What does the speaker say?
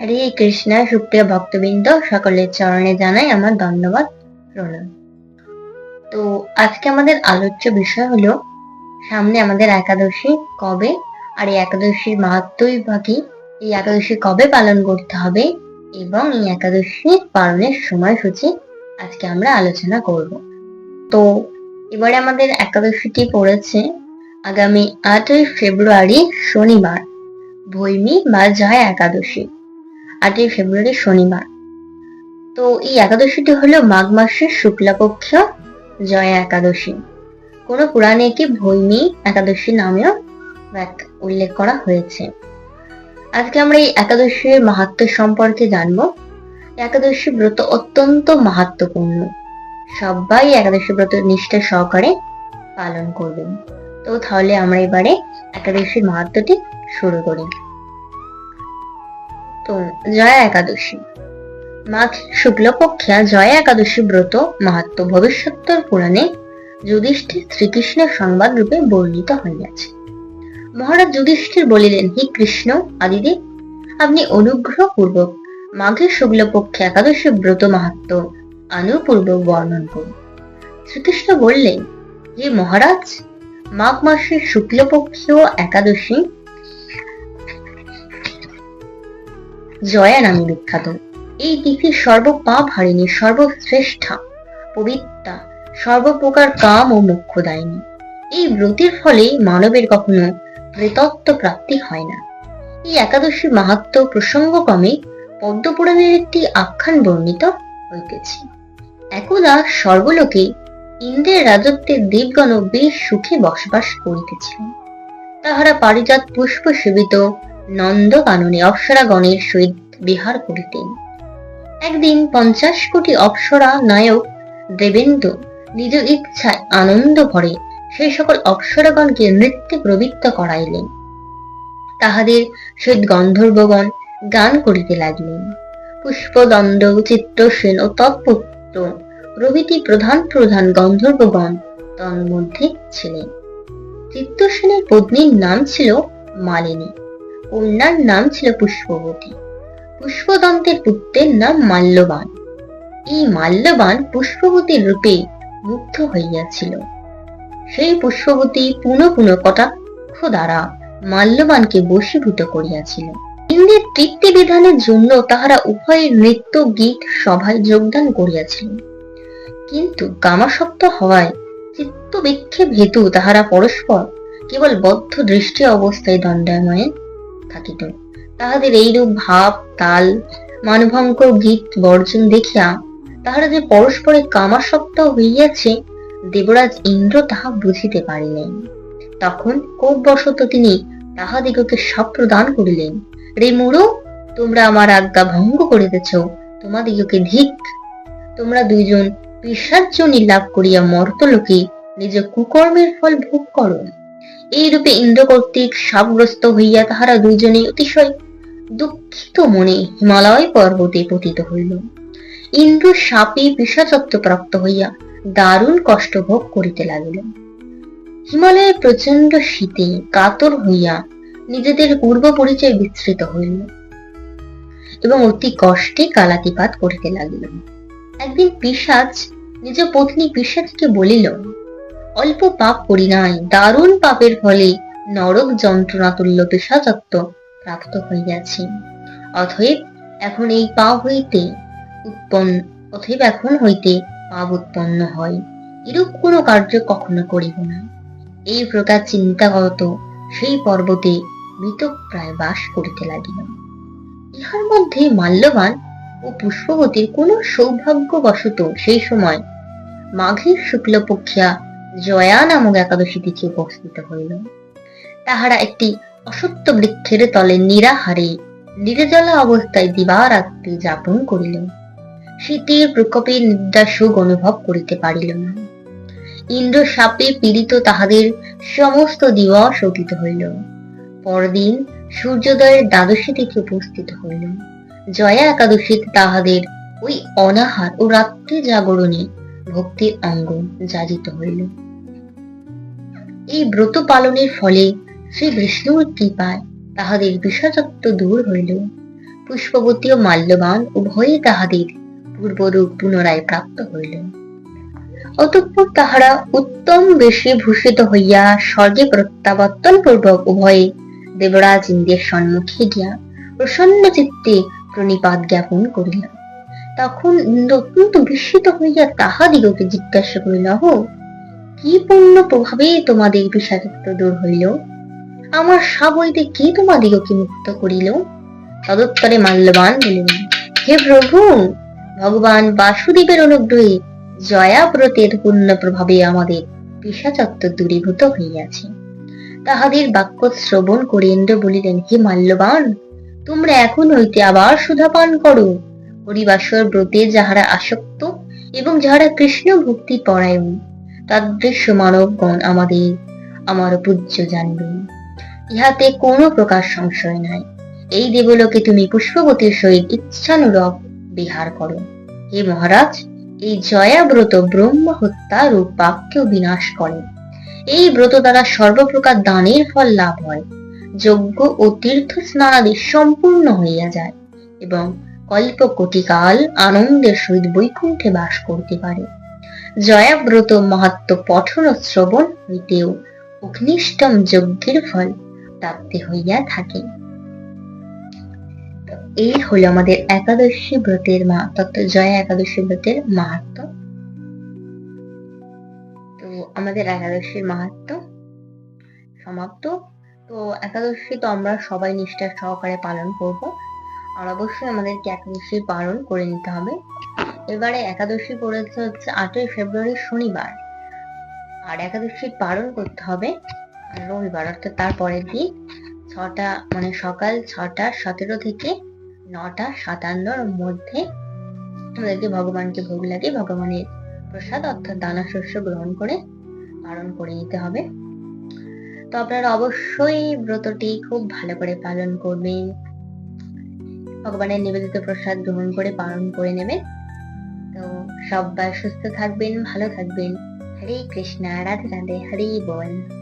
হরে কৃষ্ণ, সুপ্রিয় ভক্তবৃন্দ, সকলের চরণে জানাই আমার ধন্যবাদ, প্রণাম। তো আজকে আমাদের আলোচ্য বিষয় হলো, সামনে আমাদের একাদশী কবে? আর এই একাদশীর মাহাত্মই বা কি? এই একাদশী কবে পালন করতে হবে? এবং এই একাদশী পালনের সময়সূচি আজকে আমরা আলোচনা করব। তো এবারে আমাদের একাদশীটি পড়েছে আগামী আটই ফেব্রুয়ারি শনিবার, ভৈমী বা জয় একাদশী। আটই ফেব্রুয়ারি শনিবার। তো এই একাদশীটি হলো মাঘ মাসের শুক্লাপক্ষ জয়া একাদশী। কোন পুরাণে একে ভৈমী একাদশী নামেও উল্লেখ করা হয়েছে? আজকে আমরা এই একাদশীর মাহাত্ম্য সম্পর্কে জানব। একাদশী ব্রত অত্যন্ত মাহাত্মপূর্ণ সবাই একাদশী ব্রত নিষ্ঠা সহকারে পালন করবেন। তো তাহলে আমরা এবারে একাদশীর মাহাত্ম্যটি শুরু করি। জয়া একাদশী। মাঘ শুক্লপক্ষা জয়া একাদশী ব্রত মাহাত্ম ভবিষ্যত্তর পুরাণে যুধিষ্ঠির শ্রীকৃষ্ণের সংবাদ রূপে বর্ণিত হইয়াছে। মহারাজ যুধিষ্ঠির বলিলেন, হে কৃষ্ণ, আদিদেব, আপনি অনুগ্রহ পূর্বক মাঘের শুক্লপক্ষে একাদশী ব্রত মাহাত্ম আনুপূর্বক বর্ণন করুন। শ্রীকৃষ্ণ বললেন যে মহারাজ, মাঘ মাসের শুক্লপক্ষীয় একাদশী জয়া নামে বিখ্যাত। এই তিথি সর্বপাপ হারিণী, সর্বশ্রেষ্ঠা, পবিত্রা, সর্বপ্রকার কাম ও মোক্ষদায়িনী। এই ব্রতের ফলে মানবের কখনো প্রেতত্ব প্রাপ্তি হয় না। এই একাদশীর মাহাত্ম প্রসঙ্গক্রমে পদ্মপুরাণের একটি আখ্যান বর্ণিত হইতেছে। একদা সর্বলোকে ইন্দ্রের রাজত্বের দেবগণ বেশ সুখে বসবাস করিতেছিলেন। তাহারা পারিজাত পুষ্প সেবিত নন্দকাননে অপ্সরাগণের সহিত বিহার করিতেন। একদিন পঞ্চাশ কোটি অপ্সরা নায়ক দেবেন্দ্র নিজ ইচ্ছায় আনন্দ ভরে সেই সকল অপ্সরাগণকে নৃত্যে প্রবৃত্ত করাইলেন। তাহাদের সহিত গন্ধর্বগণ গান করিতে লাগলেন। পুষ্পদণ্ড চিত্রসেন ও তৎপুত্র প্রভৃতি প্রধান প্রধান গন্ধর্বগণ তন্মধ্যে ছিলেন। চিত্রসেনের পত্নীর নাম ছিল মালিনী। কন্যার নাম ছিল পুষ্পবতী। পুষ্পদন্তের পুত্রের নাম মাল্যবান। এই মাল্যবান পুষ্পবতীর রূপে মুগ্ধ হইয়াছিল। সেই পুষ্পবতী পুনঃ পুনঃ কটাক্ষ দ্বারা মাল্যবানকে বশীভূত করিয়াছিল। ইন্দ্রের তৃপ্তি বিধানের জন্য তাহারা উভয়ের নৃত্য, গীত সভায় যোগদান করিয়াছিল। কিন্তু কামাসক্ত হওয়ায় চিত্ত বিক্ষেপ হেতু তাহারা পরস্পর কেবল বদ্ধ দৃষ্টি অবস্থায় দণ্ডায়মানে থাকিত। তাহাদের এইরূপ ভাব, তাল মানভঙ্কর গীত, বর্জন দেখিয়া তাহারা যে পরস্পরে কামাসক্ত হইয়াছে, দেবরাজ ইন্দ্র তাহা বুঝিতে পারিলেন। তখন কোপবশত তিনি তাহাদিগকে সব প্রদান করিলেন। রে মুরু, তোমরা আমার আজ্ঞা ভঙ্গ করিতেছ, তোমাদিগকে ধিক। তোমরা দুইজন পিসার্য লাভ করিয়া মর্তলোকে নিজ কুকর্মের ফল ভোগ করো। এই রূপে ইন্দ্র কর্তৃক সাবগ্রস্ত হইয়া তাহারা দুইজনে অতিশয় দুঃখিত মনে হিমালয় পর্বতে পতিত হইল। ইন্দ্র সাপে পিসাচত্ব প্রাপ্ত হইয়া দারুণ কষ্ট ভোগ করিতে লাগিল হিমালয়ের প্রচণ্ড শীতে কাতর হইয়া নিজেদের পূর্ব পরিচয় বিস্তৃত হইল এবং অতি কষ্টে কালাতিপাত করিতে লাগিল একদিন পিসাচ নিজ পত্নী পিসাচকে বলিল অল্প পাপ করি নাই, দারুণ পাপের ফলে নরক যন্ত্রণা তুল্য পেশাচত্ব প্রাপ্ত হইয়াছি। অতএব এখন এই পা হইতে উৎপন্ন, অতএব এখন হইতে পাপ উৎপন্ন হয়। এরূপ কোনো কার্য কখনো করিব না। এই প্রকার চিন্তাগত সেই পর্বতে মৃতপ্রায় বাস করিতে লাগিল। ইহার মধ্যে মাল্যবান ও পুষ্পবতীর কোন সৌভাগ্যবশত সেই সময় মাঘের শুক্লপক্ষিয়া জয়া নামক একাদশী তিথি উপস্থিত হইল, তাহারা একটি অসত্য বৃক্ষের তলে নিরাহারে নির্জলা অবস্থায় দিবারাত্রি যাপন করিল শীতের প্রকোপে নিদ্রা সুখ অনুভব করিতে পারিল না। ইন্দ্র সাপে পীড়িত তাহাদের সমস্ত দিবস অতীত হইল। পরদিন সূর্যোদয়ের দ্বাদশী তিথি উপস্থিত হইল। জয়া একাদশীতে তাহাদের ওই অনাহার ও রাত্রি জাগরণে ভক্তির অঙ্গ যাজিত হইল। এই ব্রত পালনের ফলে শ্রী বিষ্ণুর কৃপায় তাহাদের বিষাযত্ব দূর হইল। পুষ্পবতী ও মাল্যবান উভয়ই তাহাদের পূর্বরূপ পুনরায় প্রাপ্ত হইল। অতঃপর তাহারা উত্তম বেশে ভূষিত হইয়া স্বর্গে প্রত্যাবর্তন পূর্বক উভয়ে দেবরাজ ইন্দ্রের সম্মুখে গিয়া প্রসন্ন চিত্তে প্রণিপাত জ্ঞাপন করিল। তখন ইন্দ্র অত্যন্ত বিস্মিত হইয়া তাহাদিগকে জিজ্ঞাসা করিল হো কি পূর্ণ প্রভাবে তোমাদের বিষাদত্ব দূর হইল? আমার সাপ হইতে কে তোমাদিগকে মুক্ত করিল? তদুত্তরে মাল্যবান বলিলেন, হে প্রভু, ভগবান বাসুদেবের অনুগ্রহে জয়াব্রতের পূর্ণ প্রভাবে আমাদের পিসাচত্ব দূরীভূত হইয়াছে। তাহাদের বাক্য শ্রবণ করে ইন্দ্র বলিলেন, হে মাল্যবান, তোমরা এখন হইতে আবার সুধা পান করো। হরিবাসর ব্রতে যাহারা আসক্ত এবং যাহারা কৃষ্ণ ভক্তি পরায়ণ তাদৃশ্য মানবগণ আমাদের, আমার পূজ্য জানবেন ইহাতে কোনো প্রকার সংশয় নাই। এই দেবলোকে তুমি পুষ্পবতীর সহিত ইচ্ছানুরূপ বিহার করো। হে মহারাজ, এই জয়াব্রত ব্রহ্ম হত্যা রূপ পাপকেও বিনাশ করে। এই ব্রত দ্বারা সর্বপ্রকার দানের ফল লাভ হয়। যজ্ঞ ও তীর্থ স্নানাদি সম্পূর্ণ হইয়া যায় এবং কল্প কোটিকাল আনন্দের সহিত বৈকুণ্ঠে বাস করতে পারে। জয়াব্রত মাহাত্ম পঠন শ্রবণ হইতেও অগ্নিষ্টম যজ্ঞের ফল প্রাপ্তি হইয়া থাকে। এই হলো আমাদের একাদশী ব্রতের মা তত্ত্ব জয়া একাদশী ব্রতের মাহাত্ম তো আমাদের একাদশীর মাহাত্ম সমাপ্ত। তো একাদশী তো আমরা সবাই নিষ্ঠা সহকারে পালন করব। আর অবশ্যই আমাদেরকে একাদশী পালন করে নিতে হবে। এবারে একাদশী পড়েছে হচ্ছে আটই ফেব্রুয়ারি শনিবার। আর একাদশী পালন করতে হবে রবিবার, অর্থাৎ তারপরের দিন ছটা মানে সকাল ছটা সতেরো থেকে নটা সাতান্নর মধ্যে আমাদেরকে ভগবানকে ভোগ লাগে ভগবানের প্রসাদ, অর্থাৎ দানা শস্য গ্রহণ করে পালন করে নিতে হবে। তো আপনারা অবশ্যই ব্রতটি খুব ভালো করে পালন করবেন। ভগবানের নিবেদিত প্রসাদ গ্রহণ করে, পালন করে নেবে। তো সবাই সুস্থ থাকবেন, ভালো থাকবেন। হরে কৃষ্ণা, রাধে রাধে, হরে বল।